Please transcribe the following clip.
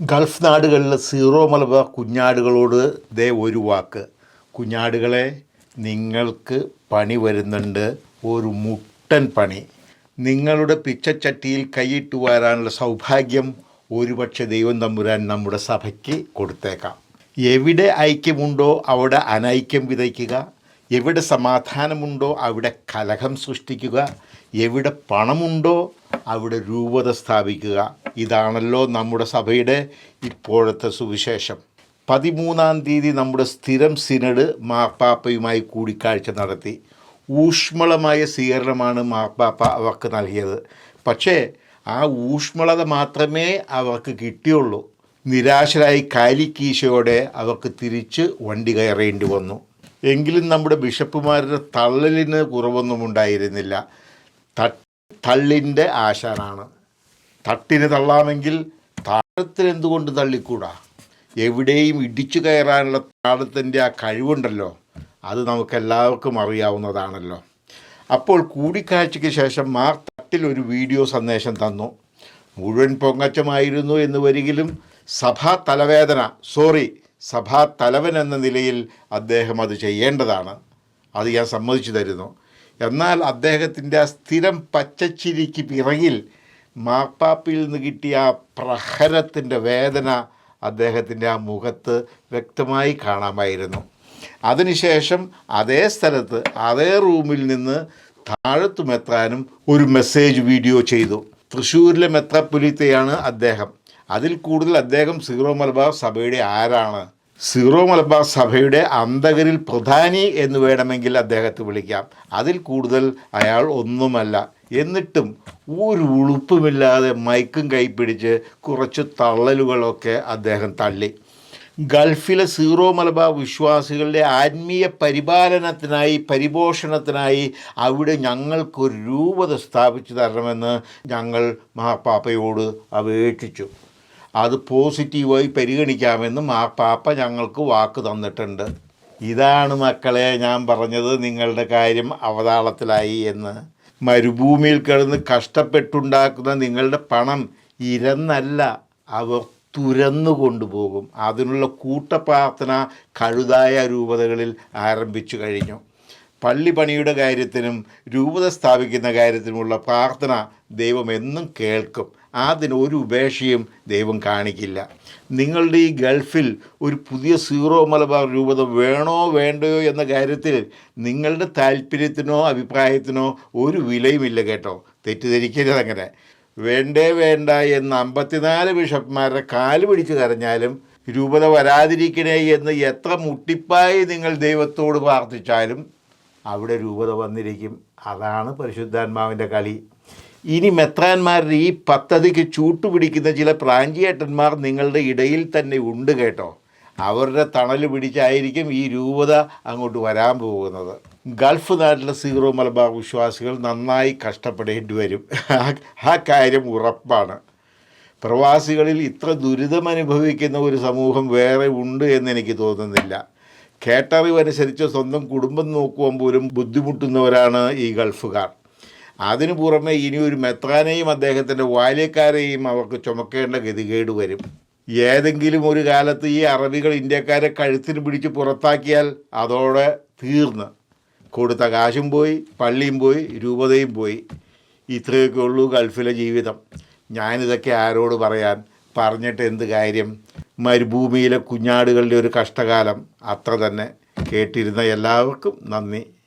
Gulf നാടുകളിൽ zero Malabar കുഞ്ഞാടുകളോട് ദേ ഒരു വാക്ക്. കുഞ്ഞാടുകളെ നിങ്ങൾക്ക് പണി വരുന്നുണ്ട്. ഒരു മുട്ടൻ പണി. നിങ്ങളുടെ പിച്ചച്ചട്ടിയിൽ കൈയിട്ട് വരാനുള്ള സൗഭാഗ്യം ഒരുപക്ഷെ ദൈവം തമ്പുരാൻ നമ്മുടെ സഭയ്ക്ക് കൊടുത്തേക്കാം. എവിടെ ഐക്യമുണ്ടോ അവിടെ അനൈക്യം വിതയ്ക്കുക. എവിടെ സമാധാനമുണ്ടോ അവിടെ കലഹം സൃഷ്ടിക്കുക. എവിടെ പണമുണ്ടോ അവിടെ രൂപത സ്ഥാപിക്കുക. ഇതാണല്ലോ നമ്മുടെ സഭയുടെ ഇപ്പോഴത്തെ സുവിശേഷം. പതിമൂന്നാം തീയതി നമ്മുടെ സ്ഥിരം സിനഡ് മാർപ്പാപ്പയുമായി കൂടിക്കാഴ്ച നടത്തി. ഊഷ്മളമായ സ്വീകരണമാണ് മാർപ്പാപ്പ അവർക്ക് നൽകിയത്. പക്ഷേ ആ ഊഷ്മളത മാത്രമേ അവർക്ക് കിട്ടിയുള്ളൂ. നിരാശരായി കാലിക്കീശയോടെ അവർക്ക് തിരിച്ച് വണ്ടി കയറേണ്ടി വന്നു. എങ്കിലും നമ്മുടെ ബിഷപ്പുമാരുടെ തള്ളലിന് കുറവൊന്നും ഉണ്ടായിരുന്നില്ല. തള്ളിന്റെ ആശാനാണ്. തട്ടിന് തള്ളാമെങ്കിൽ താഴത്തിൽ എന്തുകൊണ്ട് തള്ളിക്കൂടാ? എവിടെയും ഇടിച്ചു കയറാനുള്ള താഴത്തിന്റെ ആ കഴിവുണ്ടല്ലോ. അത് നമുക്കെല്ലാവർക്കും അറിയാവുന്നതാണല്ലോ. അപ്പോൾ കൂടിക്കാഴ്ചയ്ക്ക് ശേഷം മാർ തട്ടിൽ ഒരു വീഡിയോ സന്ദേശം തന്നു. മുഴുവൻ പൊങ്ങച്ചമായിരുന്നു എന്ന് വരികിലും സഭാ തലവേദന സോറി സഭാ തലവൻ എന്ന നിലയിൽ അദ്ദേഹം അത് ചെയ്യേണ്ടതാണ്. അത് ഞാൻ സമ്മതിച്ചു തരുന്നു. എന്നാൽ അദ്ദേഹത്തിന്റെ ആ സ്ഥിരം പച്ചച്ചിരിക്ക് പിറകിൽ മാപ്പാപ്പിൽ നിന്ന് കിട്ടിയ ആ പ്രഹരത്തിന്റെ വേദന അദ്ദേഹത്തിന്റെ ആ മുഖത്ത് വ്യക്തമായി കാണാമായിരുന്നു. അതിനുശേഷം അതേ സ്ഥലത്ത് അതേ റൂമിൽ നിന്ന് താഴത്തുമെത്താനും ഒരു മെസ്സേജ് വീഡിയോ ചെയ്തു. തൃശ്ശൂരിലെ മെത്രപ്പൊലിത്തയാണ് അദ്ദേഹം. അതിൽ കൂടുതൽ അദ്ദേഹം സീറോ മലബാർ സഭയുടെ ആരാണ്? സീറോ മലബാർ സഭയുടെ അന്തകരിൽ പ്രധാനി എന്ന് വേണമെങ്കിൽ അദ്ദേഹത്തെ വിളിക്കാം. അതിൽ കൂടുതൽ അയാൾ ഒന്നുമല്ല. എന്നിട്ടും ഒരു ഉളുപ്പുമില്ലാതെ മൈക്കും കൈപ്പിടിച്ച് കുറച്ച് തള്ളലുകളൊക്കെ അദ്ദേഹം തള്ളി. ഗൾഫിലെ സീറോ മലബാർ വിശ്വാസികളുടെ ആത്മീയ പരിപാലനത്തിനായി പരിപോഷണത്തിനായി അവിടെ ഞങ്ങൾക്കൊരു രൂപത സ്ഥാപിച്ചു തരണമെന്ന് ഞങ്ങൾ മഹാപ്പാപ്പയോട് അപേക്ഷിച്ചു. അത് പോസിറ്റീവായി പരിഗണിക്കാമെന്നും ആ പാപ്പ ഞങ്ങൾക്ക് വാക്ക് തന്നിട്ടുണ്ട്. ഇതാണ് മക്കളെ ഞാൻ പറഞ്ഞത് നിങ്ങളുടെ കാര്യം അവതാളത്തിലായി എന്ന്. മരുഭൂമിയിൽ കിടന്ന് കഷ്ടപ്പെട്ടുണ്ടാക്കുന്ന നിങ്ങളുടെ പണം ഇരന്നല്ല അവർ തുരന്നു കൊണ്ടുപോകും. അതിനുള്ള കൂട്ടപ്രാർത്ഥന കഴുതായ രൂപതകളിൽ ആരംഭിച്ചു കഴിഞ്ഞു. പള്ളി പണിയുടെ കാര്യത്തിനും രൂപത സ്ഥാപിക്കുന്ന കാര്യത്തിനുമുള്ള പ്രാർത്ഥന ദൈവം എന്നും കേൾക്കും. അതിന് ഒരു ഉപേക്ഷയും ദൈവം കാണിക്കില്ല. നിങ്ങളുടെ ഈ ഗൾഫിൽ ഒരു പുതിയ സീറോ മലബാർ രൂപത വേണോ വേണ്ടയോ എന്ന കാര്യത്തിൽ നിങ്ങളുടെ താല്പര്യത്തിനോ അഭിപ്രായത്തിനോ ഒരു വിലയുമില്ല കേട്ടോ. തെറ്റിദ്ധരിക്കരുത് അങ്ങനെ. വേണ്ടേ വേണ്ട എന്ന് അമ്പത്തിനാല് ബിഷപ്പ്മാരുടെ കാൽ പിടിച്ച് കരഞ്ഞാലും രൂപത വരാതിരിക്കണേ എന്ന് എത്ര മുട്ടിപ്പായി നിങ്ങൾ ദൈവത്തോട് പ്രാർത്ഥിച്ചാലും അവിടെ രൂപത വന്നിരിക്കും. അതാണ് പരിശുദ്ധാത്മാവിന്റെ കളി. ഇനി മെത്രാന്മാരുടെ ഈ പദ്ധതിക്ക് ചൂട്ടുപിടിക്കുന്ന ചില പ്രാഞ്ചിയേട്ടന്മാർ നിങ്ങളുടെ ഇടയിൽ തന്നെ ഉണ്ട് കേട്ടോ. അവരുടെ തണൽ പിടിച്ചായിരിക്കും ഈ രൂപത അങ്ങോട്ട് വരാൻ പോകുന്നത്. ഗൾഫ് നാട്ടിലെ സീറോ മലബാർ വിശ്വാസികൾ നന്നായി കഷ്ടപ്പെടേണ്ടി വരും. ആ- കാര്യം ഉറപ്പാണ്. പ്രവാസികളിൽ ഇത്ര ദുരിതമനുഭവിക്കുന്ന ഒരു സമൂഹം വേറെ ഉണ്ട് എന്ന് എനിക്ക് തോന്നുന്നില്ല. കേട്ടറിവനുസരിച്ച് സ്വന്തം കുടുംബം നോക്കുവാൻ പോലും ബുദ്ധിമുട്ടുന്നവരാണ് ഈ ഗൾഫുകാർ. അതിനു പുറമെ ഇനി ഒരു മെത്രാനെയും അദ്ദേഹത്തിന്റെ വാല്യക്കാരെയും അവർക്ക് ചുമക്കേണ്ട ഗതികേട് വരും. ഏതെങ്കിലും ഒരു കാലത്ത് ഈ അറബികൾ ഇന്ത്യക്കാരെ കഴുത്തിന് പിടിച്ച് പുറത്താക്കിയാൽ അതോടെ തീർന്ന്. കൊടുത്ത കാശും പോയി പള്ളിയും പോയി രൂപതയും പോയി. ഇത്രയൊക്കെ ഉള്ളൂ ഗൾഫിലെ ജീവിതം. ഞാനിതൊക്കെ ആരോട് പറയാൻ? പറഞ്ഞിട്ട് എന്ത് കാര്യം? മരുഭൂമിയിലെ കുഞ്ഞാടുകളുടെ ഒരു കഷ്ടകാലം അത്ര തന്നെ കേട്ടിരുന്ന എല്ലാവർക്കും നന്ദി.